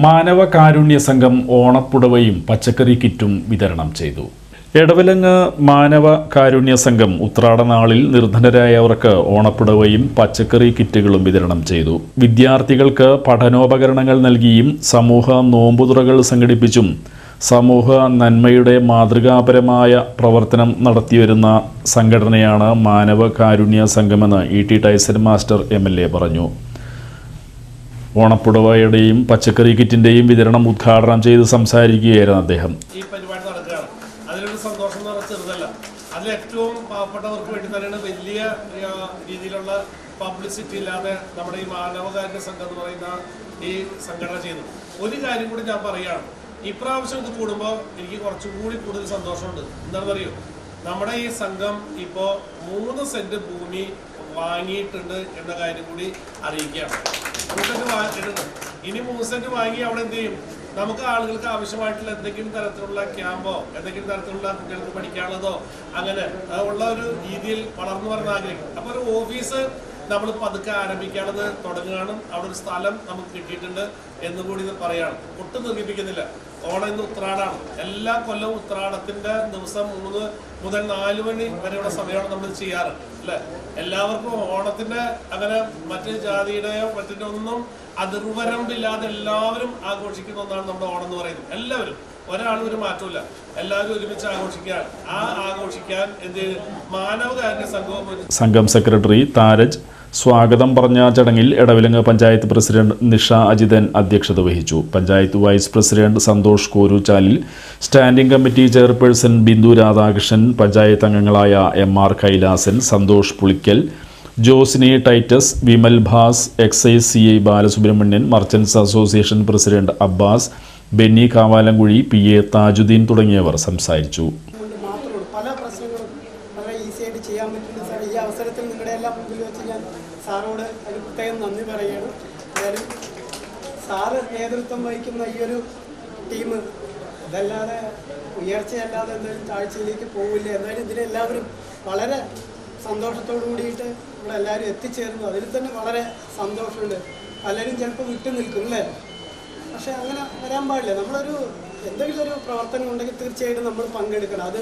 മാനവ കാരുണ്യ സംഘം ഓണപ്പുടവയും പച്ചക്കറി കിറ്റും വിതരണം ചെയ്തു. എടവലങ്ങ് മാനവ കാരുണ്യ സംഘം ഉത്രാടനാളിൽ നിർധനരായവർക്ക് ഓണപ്പുടവയും പച്ചക്കറി കിറ്റുകളും വിതരണം ചെയ്തു. വിദ്യാർത്ഥികൾക്ക് പഠനോപകരണങ്ങൾ നൽകിയും സമൂഹ നോമ്പുതുറകൾ സംഘടിപ്പിച്ചും സമൂഹ നന്മയുടെ മാതൃകാപരമായ പ്രവർത്തനം നടത്തിവരുന്ന സംഘടനയാണ് മാനവ കാരുണ്യ സംഘമെന്ന് E T Tyson master A പറഞ്ഞു. ഓണപ്പുടവയുടെയും പച്ചക്കറി കിറ്റിന്റെയും വിതരണം ഉദ്ഘാടനം ചെയ്ത് സംസാരിക്കുകയായിരുന്നു അദ്ദേഹം. ഈ പരിപാടി നടക്കുകയാണ്. സന്തോഷം ഏറ്റവും പാവപ്പെട്ടവർക്ക് വേണ്ടി തന്നെയാണ് വലിയ രീതിയിലുള്ള പബ്ലിസിറ്റി ഇല്ലാതെ നമ്മുടെ ഈ മാനവകാര്യ സംഘം എന്ന് പറയുന്ന ഈ സംഘടന ഒരു കാര്യം കൂടി ഞാൻ പറയുകയാണ്. ഇപ്രാവശ്യം ഇത് കൂടുമ്പോൾ എനിക്ക് കുറച്ചുകൂടി കൂടുതൽ സന്തോഷമുണ്ട്. എന്താണെന്നറിയോ? നമ്മുടെ ഈ സംഘം ഇപ്പോൾ മൂന്ന് സെന്റ് ഭൂമി വാങ്ങിയിട്ടുണ്ട് എന്ന കാര്യം കൂടി അറിയിക്കുകയാണ്. മൂന്ന് സെന്റ് വാങ്ങിയിട്ടുണ്ട് ഇനി മൂസെന്റ് സെന്റ് വാങ്ങി അവിടെ എന്ത് ചെയ്യും? നമുക്ക് ആളുകൾക്ക് ആവശ്യമായിട്ടുള്ള എന്തെങ്കിലും തരത്തിലുള്ള ക്യാമ്പോ എന്തെങ്കിലും തരത്തിലുള്ള കുട്ടികൾക്ക് പഠിക്കാനുള്ളതോ അങ്ങനെ ഉള്ള ഒരു രീതിയിൽ വളർന്നു വരാൻ ആഗ്രഹിക്കും അപ്പൊ ഒരു ഓഫീസ് നമ്മൾ പതുക്കെ ആരംഭിക്കാണത് തുടങ്ങുകയാണ്. അവിടെ ഒരു സ്ഥലം നമുക്ക് കിട്ടിയിട്ടുണ്ട് എന്ന് കൂടി ഇത് പറയുകയാണ് ഒട്ടും നിർമ്മിപ്പിക്കുന്നില്ല. ഓണം ഇന്ന് ഉത്രാടാണ് എല്ലാ കൊല്ലവും ഉത്രാടത്തിന്റെ ദിവസം മൂന്ന് മുതൽ നാല് മണി വരെയുള്ള സമയമാണ് നമ്മൾ ചെയ്യാറ്. അല്ലെ? എല്ലാവർക്കും ഓണത്തിന്റെ അങ്ങനെ മറ്റു ജാതിയുടെയോ മറ്റിന്റെ ഒന്നും അതിർവരമ്പില്ലാതെ എല്ലാവരും ആഘോഷിക്കുന്ന ഒന്നാണ് നമ്മുടെ ഓണം എന്ന് പറയുന്നത്. എല്ലാവരും. ഒരാളും ഒരു മാറ്റമില്ല എല്ലാവരും ഒരുമിച്ച് ആഘോഷിക്കാൻ ആ ആഘോഷിക്കാൻ എന്ത് മാനവകാരുണ്യ സംഘവും സംഘം സെക്രട്ടറി താരജ് സ്വാഗതം പറഞ്ഞ ചടങ്ങിൽ എടവിലങ്ങ് പഞ്ചായത്ത് പ്രസിഡന്റ് നിഷ അജിതൻ അധ്യക്ഷത വഹിച്ചു. Panchayat vice president Santhosh Koruchalil standing committee chairperson Bindu Radhakrishnan panchayat അംഗങ്ങളായ M R Kailasan Santhosh Pulikkal Josini Titus Vimal Bhas excise C I Balasubramanian merchants association president Abbas Benny Kavalankuzhi P A Thajudheen തുടങ്ങിയവർ സംസാരിച്ചു. വളരെ easy ആയിട്ട് ചെയ്യാൻ പറ്റുന്ന sir ഈ അവസരത്തിൽ നിങ്ങളുടെ എല്ലാം മുമ്പിൽ വെച്ച് ഞാൻ സാറോട് ഒരു പ്രത്യേകം നന്ദി പറയുകയാണ് എന്തായാലും സാറ് നേതൃത്വം വഹിക്കുന്ന ഈ ഒരു ടീം ഇതല്ലാതെ ഉയർച്ചയല്ലാതെ എന്തായാലും താഴ്ചയിലേക്ക് പോവില്ല. എന്നാലും ഇതിലെല്ലാവരും വളരെ സന്തോഷത്തോടു കൂടിയിട്ട് ഇവിടെ എല്ലാവരും എത്തിച്ചേർന്നു അതിൽ തന്നെ വളരെ സന്തോഷമുണ്ട്. പലരും ചിലപ്പോൾ വിട്ടു നിൽക്കും അല്ലേ? പക്ഷെ അങ്ങനെ വരാൻ പാടില്ല. നമ്മളൊരു എന്തെങ്കിലും ഒരു പ്രവർത്തനം ഉണ്ടെങ്കിൽ തീർച്ചയായിട്ടും നമ്മൾ പങ്കെടുക്കണം. അത്